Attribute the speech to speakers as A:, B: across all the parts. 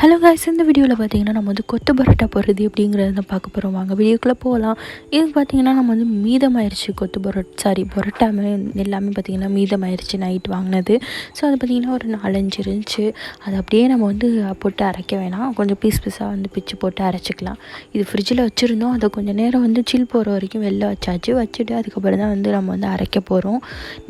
A: Hello guys இந்த வீடியோவில் பார்த்தீங்கன்னா நம்ம வந்து கொத்து பரோட்டா போடுறது எப்படிங்கிறத தான் பார்க்க போகிறோம் வாங்க வீடியோக்குள்ளே போகலாம். இது பார்த்தீங்கன்னா நம்ம வந்து மீதமாயிருச்சு கொத்து பரோட் சாரி பரோட்டாமே எல்லாமே பார்த்தீங்கன்னா மீதமாயிருச்சு நைட் வாங்கினது. ஸோ அது பார்த்திங்கன்னா ஒரு நாலஞ்சு இருந்துச்சு. அது அப்படியே நம்ம வந்து போட்டு அரைக்க வேணாம். கொஞ்சம் பீஸ் பீஸாக வந்து பிச்சு போட்டு அரைச்சிக்கலாம். இது ஃப்ரிட்ஜில் வச்சுருந்தோம். அதை கொஞ்சம் நேரம் வந்து சில் போகிற வரைக்கும் வெளில வச்சாச்சு. வச்சுட்டு அதுக்கப்புறம் தான் வந்து நம்ம வந்து அரைக்க போகிறோம்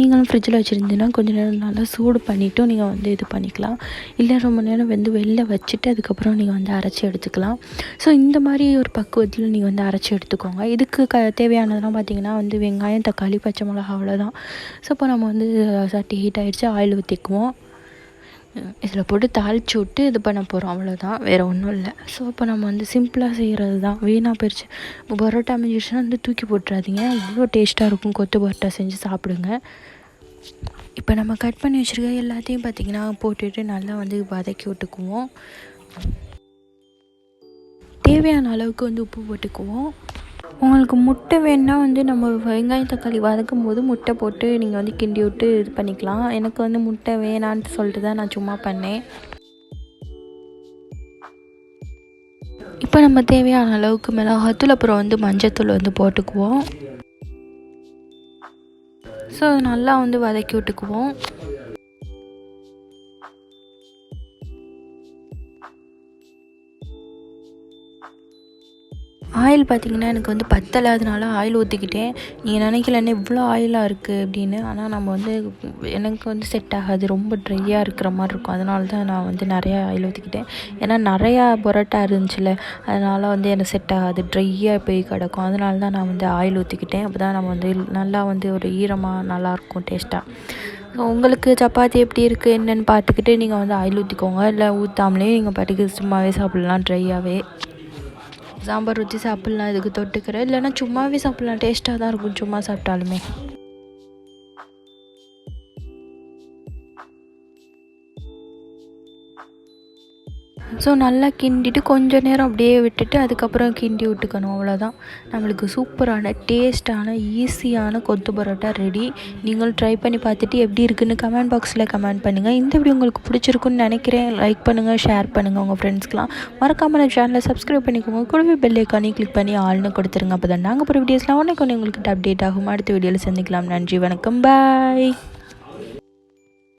A: நீங்களும் ஃப்ரிட்ஜில் வச்சுருந்தீங்கன்னா கொஞ்சம் நேரம் நல்லா சூடு பண்ணிவிட்டும் நீங்கள் வந்து இது பண்ணிக்கலாம். இல்லை ரொம்ப நேரம் வந்து வெளில வச்சு வச்சுட்டு அதுக்கப்புறம் நீங்கள் வந்து அரைச்சி எடுத்துக்கலாம். ஸோ இந்த மாதிரி ஒரு பக்குவத்தில் நீங்கள் வந்து அரைச்சி எடுத்துக்கோங்க. இதுக்கு க தேவையானதெல்லாம் பார்த்திங்கன்னா வந்து வெங்காயம் தக்காளி பச்சை மிளகா அவ்வளோதான் ஸோ இப்போ நம்ம வந்து சட்டி ஹீட் ஆகிடுச்சு ஆயில் ஊற்றிக்குவோம் இதில் போட்டு தாளித்து விட்டு இது பண்ண போகிறோம் அவ்வளோதான் வேறு ஒன்றும் இல்லை. ஸோ இப்போ நம்ம வந்து சிம்பிளாக செய்கிறது தான் வீணாக போயிடுச்சு பரோட்டா மிஞ்சிடுச்சுன்னா வந்து தூக்கி போட்டுறாதீங்க. இவ்வளோ டேஸ்ட்டாக இருக்கும். கொத்து பரோட்டா செஞ்சு சாப்பிடுங்க. இப்போ நம்ம கட் பண்ணி வச்சுருக்க எல்லாத்தையும் பார்த்திங்கன்னா போட்டுட்டு நல்லா வந்து வதக்கி விட்டுக்குவோம். தேவையான அளவுக்கு வந்து உப்பு போட்டுக்குவோம். உங்களுக்கு முட்டை வேணுன்னா வந்து நம்ம வெங்காயம் தக்காளி வதக்கும் போது முட்டை போட்டு நீங்கள் வந்து கிண்டி விட்டு இது பண்ணிக்கலாம். எனக்கு வந்து முட்டை வேணான்ட்டு சொல்லிட்டு தான் நான் சும்மா பண்ணேன். இப்போ நம்ம தேவையான அளவுக்கு மிளகாத்தூள் அப்புறம் வந்து மஞ்சத்தூள் வந்து போட்டுக்குவோம். ஸோ நல்லா வந்து வதக்கி விட்டுக்குவோம். ஆயில் பார்த்திங்கன்னா எனக்கு வந்து பத்தலை அதனால ஆயில் ஊற்றிக்கிட்டேன் நீங்கள் நினைக்கலன்னா இவ்வளோ ஆயிலாக இருக்குது அப்படின்னு. ஆனால் நம்ம வந்து எனக்கு வந்து செட் ஆகாது ரொம்ப ட்ரையாக இருக்கிற மாதிரி இருக்கும். அதனால தான் நான் வந்து நிறையா ஆயில் ஊற்றிக்கிட்டேன் ஏன்னா நிறையா பொரோட்டா இருந்துச்சுல அதனால் வந்து எனக்கு செட் ஆகாது ட்ரையாக போய் கிடக்கும். அதனால தான் நான் வந்து ஆயில் ஊற்றிக்கிட்டேன் அப்போ தான் நம்ம வந்து நல்லா வந்து ஒரு ஈரமாக நல்லாயிருக்கும் டேஸ்ட்டாக உங்களுக்கு சப்பாத்தி எப்படி இருக்குது என்னென்னு பார்த்துக்கிட்டு நீங்கள் வந்து ஆயில் ஊற்றிக்கோங்க இல்லை ஊற்றாமலே நீங்கள் பாட்டுக்கு சும்மாவே சாப்பிட்லாம் ட்ரையாகவே சாம்பார் ஊற்றி சாப்பிட்லாம் இதுக்கு தொட்டுக்கிறேன். இல்லைன்னா சும்மாவே சாப்பிட்லாம். டேஸ்ட்டாக தான் இருக்கும் சும்மா சாப்பிட்டாலுமே. ஸோ நல்லா கிண்டிட்டு கொஞ்சம் நேரம் அப்படியே விட்டுட்டு அதுக்கப்புறம் கிண்டி விட்டுக்கணும். அவ்வளோதான் நம்மளுக்கு சூப்பரான டேஸ்ட்டான ஈஸியான கொத்து பரோட்டா ரெடி நீங்களும் ட்ரை பண்ணி பார்த்துட்டு எப்படி இருக்குன்னு கமெண்ட் பாக்ஸில் கமெண்ட் பண்ணுங்கள் இந்த வீடியோ உங்களுக்கு பிடிச்சிருக்குன்னு நினைக்கிறேன். லைக் பண்ணுங்கள் ஷேர் பண்ணுங்கள் உங்கள் ஃப்ரெண்ட்ஸ்க்கெலாம் மறக்காமல் நான் சேனலை சப்ஸ்கிரைப் பண்ணிக்கோங்க. கூடவே பெல் ஐக்கானே கிளிக் பண்ணி ஆள்னு கொடுத்துருங்க. அப்போ தான் நாங்கள் போகிற வீடியோஸ்லாம் உடனே கொஞ்சம் உங்களுக்கு அப்டேட் ஆகும்? அடுத்த வீடியோவில் சந்திக்கலாம். நன்றி வணக்கம். பாய்